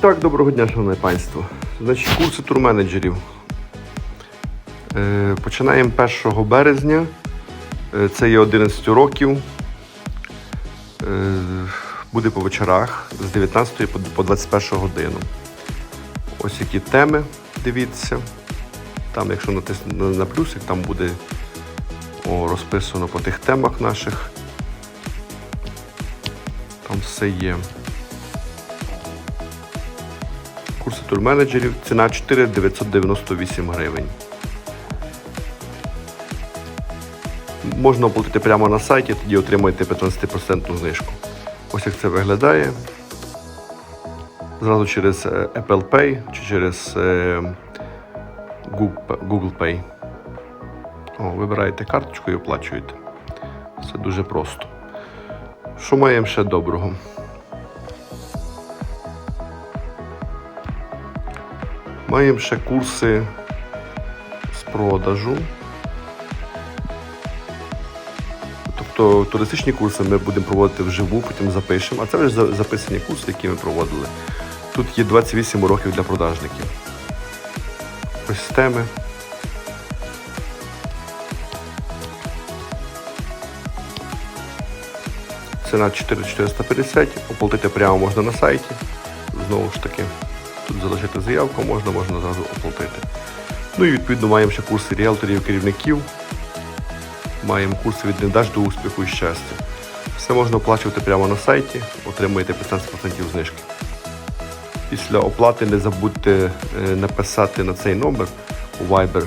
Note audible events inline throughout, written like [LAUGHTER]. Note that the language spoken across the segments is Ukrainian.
Так, доброго дня, шановне панство. Значить, курси турменеджерів. Е, починаємо 1 березня. Е, це є 11 років. Е, буде по вечорах з 19 по- по 21 годину. Ось які теми, дивіться. Там, якщо натиснути на- на плюсик, там буде о, розписано по тих темах наших. Там все є. Курси турменеджерів. Ціна 4,998 гривень. Можна оплатити прямо на сайті, тоді отримаєте 15% знижку. Ось як це виглядає. Зразу через е, Apple Pay чи через е, Google Pay. О, вибираєте карточку і оплачуєте. Все дуже просто. Що маємо ще доброго? Маємо ще курси з продажу. Тобто туристичні курси ми будемо проводити вживу, потім запишемо. А це вже записані курси, які ми проводили. Тут є 28 уроків для продажників. Ось теми. Ціна 4450, оплатити прямо можна на сайті. Знову ж таки, тут залишити заявку, можна, можна зразу оплатити. Ну і відповідно маємо ще курси ріелторів, керівників. Маємо курси від недаж до успіху і щастя. Все можна оплачувати прямо на сайті, отримуєте 15% знижки. Після оплати не забудьте е, написати на цей номер у Viber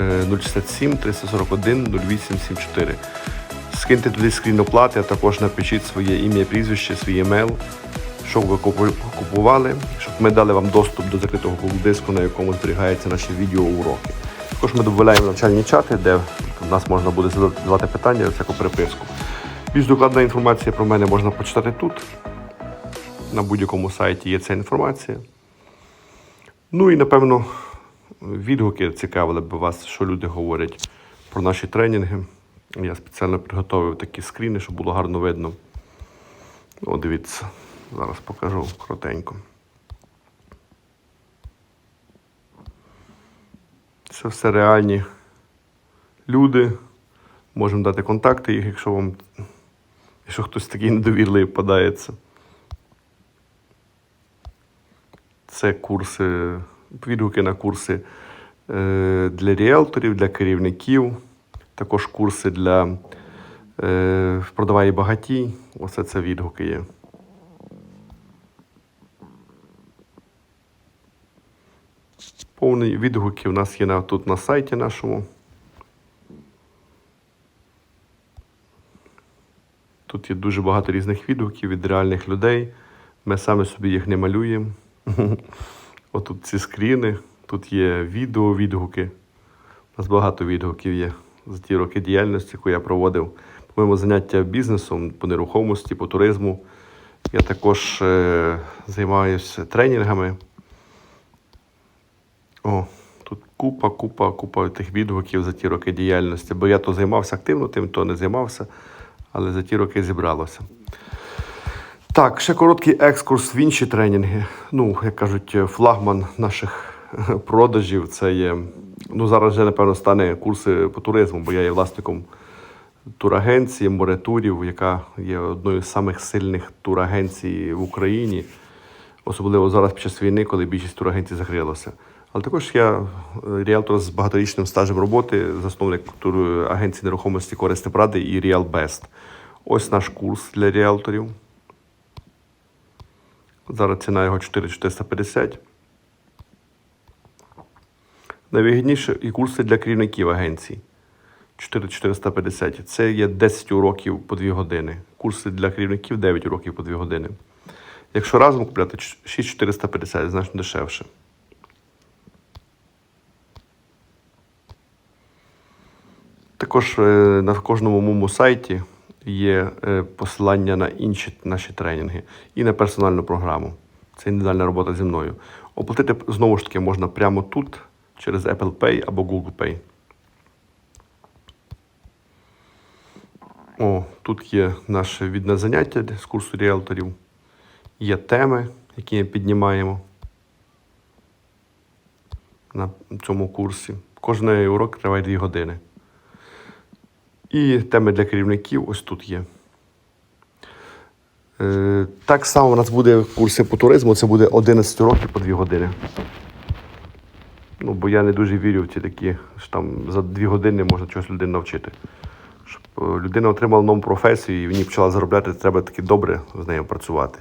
е, 067 341 0874. Скиньте туди скрін оплати, а також напишіть своє ім'я, прізвище, свій емейл, що ви купували, ми дали вам доступ до закритого Google диску, на якому зберігаються наші відеоуроки. Також ми додаємо навчальні чати, де в нас можна буде задавати питання, всяку переписку. Більш докладна інформація про мене можна почитати тут. На будь-якому сайті є ця інформація. Ну і напевно відгуки цікавили б вас, що люди говорять про наші тренінги. Я спеціально підготовив такі скріни, щоб було гарно видно. О, дивіться, зараз покажу коротенько. Це все реальні люди. Можемо дати контакти їх, якщо вам якщо хтось такий недовірливий впадається. Це курси, відгуки на курси е, для ріелторів, для керівників, також курси для е, продавай багатій. Оце це відгуки є. Повні відгуки у нас є на, тут на сайті нашому. Тут є дуже багато різних відгуків від реальних людей. Ми самі собі їх не малюємо. [LAUGHS] Отут ці скріни, тут є відео, відгуки. У нас багато відгуків є за ті роки діяльності, яку я проводив. По-моєму, заняття бізнесом по нерухомості, по туризму. Я також е, займаюся тренінгами. О, тут купа, купа, купа тих відгуків за ті роки діяльності, бо я то займався активно, тим то не займався, але за ті роки зібралося. Так, ще короткий екскурс в інші тренінги. Ну, як кажуть, флагман наших продажів це є. Ну, зараз вже, напевно, стане курси по туризму, бо я є власником турагенції Моретурів, яка є одною з самих сильних турагенцій в Україні, особливо зараз під час війни, коли більшість турагенцій закрилося. Але також я е, ріелтор з багаторічним стажем роботи, засновник агенції нерухомості Користи Пради і Real Best. Ось наш курс для ріелторів. Зараз ціна його 4450. Найвигідніше і курси для керівників агенцій. 4450. Це є 10 уроків по 2 години. Курси для керівників 9 уроків по 2 години. Якщо разом купляти 6450, значно дешевше. Також е, на кожному моєму сайті є е, посилання на інші наші тренінги і на персональну програму. Це індивідуальна робота зі мною. Оплатити знову ж таки можна прямо тут через Apple Pay або Google Pay. О, тут є наше відне заняття з курсу ріелторів. Є теми, які ми піднімаємо на цьому курсі. Кожний урок триває 2 години. І теми для керівників ось тут є. Е, Так само у нас буде курси по туризму, це буде 11 уроків по 2 години. Ну, бо я не дуже вірю в ці такі, що там за 2 години можна чогось людину навчити. Щоб е, людина отримала нову професію і в ній почала заробляти, треба таки добре з нею працювати.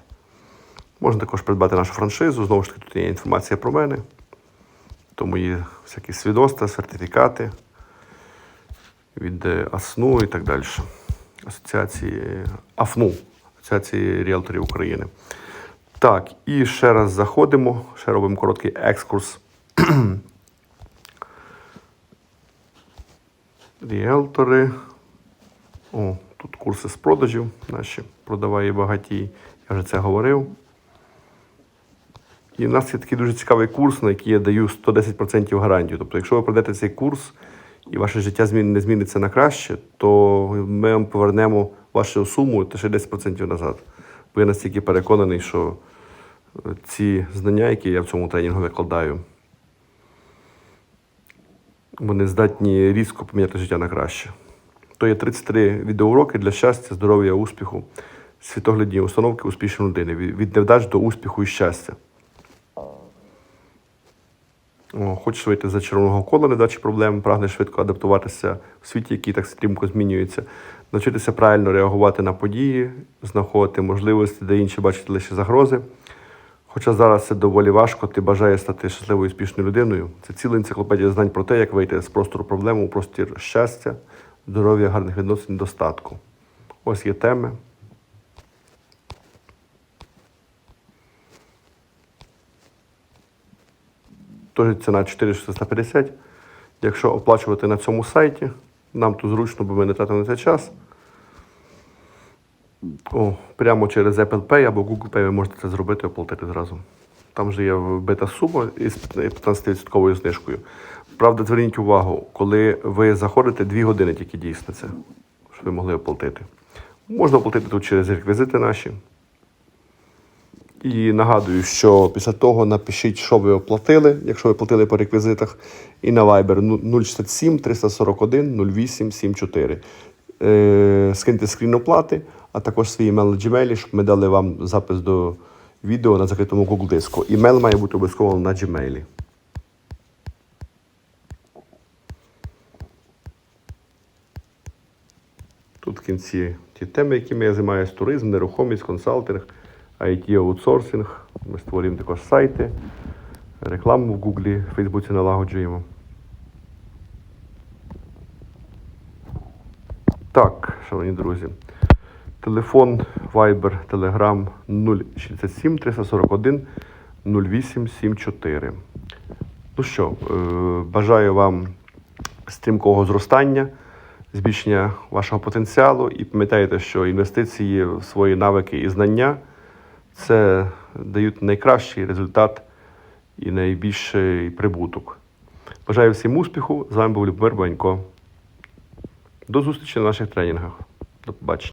Можна також придбати нашу франшизу. Знову ж таки, тут є інформація про мене. Тому є всякі свідоцтва, сертифікати від е, АСНУ і так далі. Асоціації АФНУ, Асоціації ріелторів України. Так, і ще раз заходимо, ще робимо короткий екскурс. [CLEARS THROAT] Ріелтори. О, тут курси з продажів наші продаває багатій. Я вже це говорив. І в нас є такий дуже цікавий курс, на який я даю 110% гарантію. Тобто, якщо ви пройдете цей курс і ваше життя змін- не зміниться на краще, то ми вам повернемо вашу суму ще 10% назад. Бо я настільки переконаний, що е, ці знання, які я в цьому тренінгу викладаю, вони здатні різко поміняти життя на краще. То є 33 відеоуроки для щастя, здоров'я, успіху, світоглядні установки успішної людини. Від невдач до успіху і щастя. Хочеш вийти за червоного кола недачі проблем, прагнеш швидко адаптуватися в світі, який так стрімко змінюється, навчитися правильно реагувати на події, знаходити можливості, де інші бачать лише загрози. Хоча зараз це доволі важко, ти бажаєш стати щасливою і успішною людиною. Це ціла енциклопедія знань про те, як вийти з простору проблем у простір щастя, здоров'я, гарних відносин, достатку. Ось є теми. Тож ціна 4450. Якщо оплачувати на цьому сайті, нам тут зручно, бо ми не тратимо на це час. О, прямо через Apple Pay або Google Pay ви можете це зробити, оплатити зразу. Там же є вбита сума із 15% знижкою. Правда, зверніть увагу, коли ви заходите 2 години тільки дійсно це, щоб ви могли оплатити. Можна оплатити тут через реквізити наші. І нагадую, що після того напишіть, що ви оплатили, якщо ви платили по реквізитах, і на Viber 067 341 08 74. Е, скиньте скрін оплати, а також свій емейл на Gmail, щоб ми дали вам запис до відео на закритому Google диску. Імейл має бути обов'язково на Gmail. Тут в кінці ті теми, якими я займаюся: туризм, нерухомість, консалтинг, IT аутсорсинг. Ми створюємо також сайти, рекламу в Гуглі, в Фейсбуці налагоджуємо. Так, шановні друзі. Телефон Viber, Telegram 067 341 0874. Ну що, е, бажаю вам стрімкого зростання, збільшення вашого потенціалу і пам'ятайте, що інвестиції в свої навики і знання це дають найкращий результат і найбільший прибуток. Бажаю всім успіху. З вами був Любомир Банько. До зустрічі на наших тренінгах. До побачення.